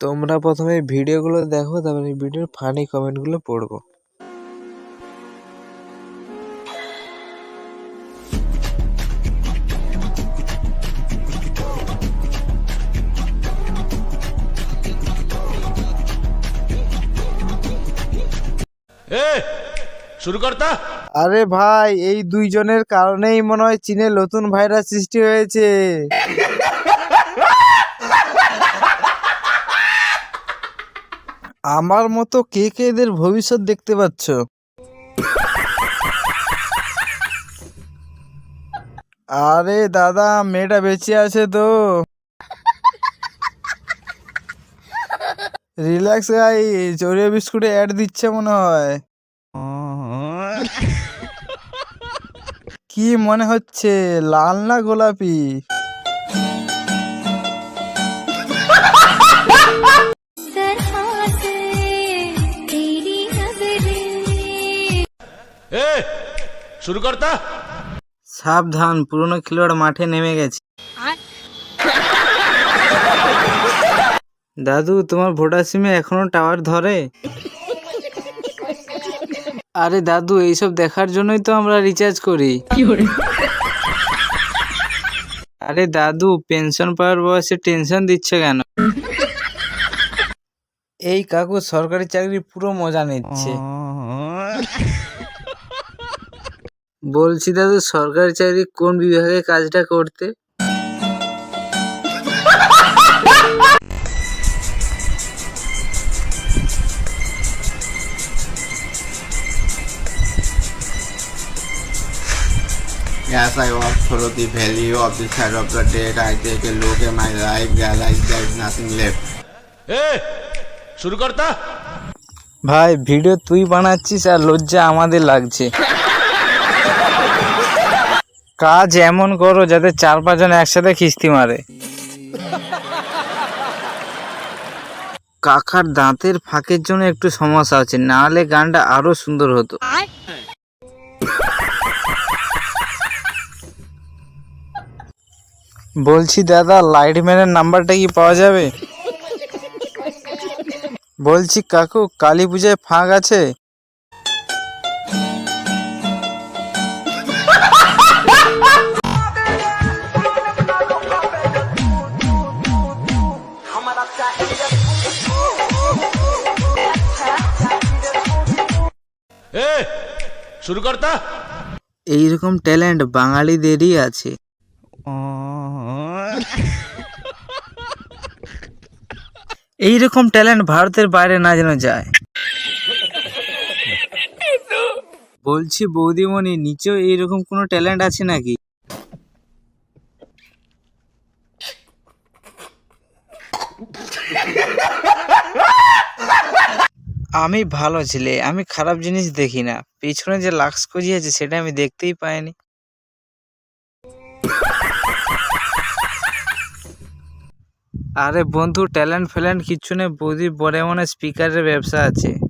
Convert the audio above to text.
তোমরা প্রথমে ভিডিওগুলো দেখো তারপরে ভিডিওর ফানি কমেন্টগুলো পড়ব। শুরু করতা আরে ভাই এই দুইজনের কারণেই মনে হয় চীনে নতুন ভাইরাস সৃষ্টি হয়েছে। আমার মতো কে কে এদের ভবিষ্যৎ দেখতে পাচ্ছ? আরে দাদা, মেয়েটা বেঁচে আছে তো। রিল্যাক্স গাই চড়িয়া বিস্কুটে অ্যাড দিচ্ছে মনে হয়। কি মনে হচ্ছে, লাল না গোলাপি? শুরু করতা সাবধান পুরনো খেলোয়াড় মাঠে নেমে গেছে। দাদু তোমার ভোটার সিমে এখনও টাওয়ার ধরে? আরে দাদু এইসব দেখার জন্যই তো আমরা রিচার্জ করি। আরে দাদু পেনশন পাওয়ার বয়সে টেনশন দিচ্ছে কেন? এই কাকু সরকারি চাকরি পুরো মজা নিচ্ছে। বলছি দাদু সরকারি চাকরি কোন বিভাগে কাজটা করতে As I walk through the valley of the shadow of the dead, I take a look at my life, realize there is nothing left. এ শুরু করতা ভাই ভিডিও তুই বানাচ্ছিস আর লজ্জা আমাদের লাগছে কাজ এমন করো যাতে চার পাঁচজন একসাথে খিস্তি মারে। কাকার দাঁতের ফাঁকের জন্য একটু সমস্যা আছে না হলে গানটা আরও সুন্দর হতো। বলছি, দাদা, লাইটম্যানের নাম্বারটা কি পাওয়া যাবে? বলছি, কাকু, কালী পূজায় ফাঁক আছে? শুরু করতা এইরকম ট্যালেন্ট বাঙালিদেরই আছে। এইরকম ট্যালেন্ট ভারতের বাইরে না যেন যায়। বলছি বৌদিমণি, নিচেও এইরকম কোনো ট্যালেন্ট আছে নাকি? আমি ভালো ছেলে, আমি খারাপ জিনিস দেখি না। পিছনে যে লাক্স আছে সেটা আমি দেখতেই পাইনি। আরে বন্ধু, ট্যালেন্ট ফ্যালেন্ট কিচ্ছু নেই। বৌদির বড় মনে স্পিকারের ব্যবসা আছে।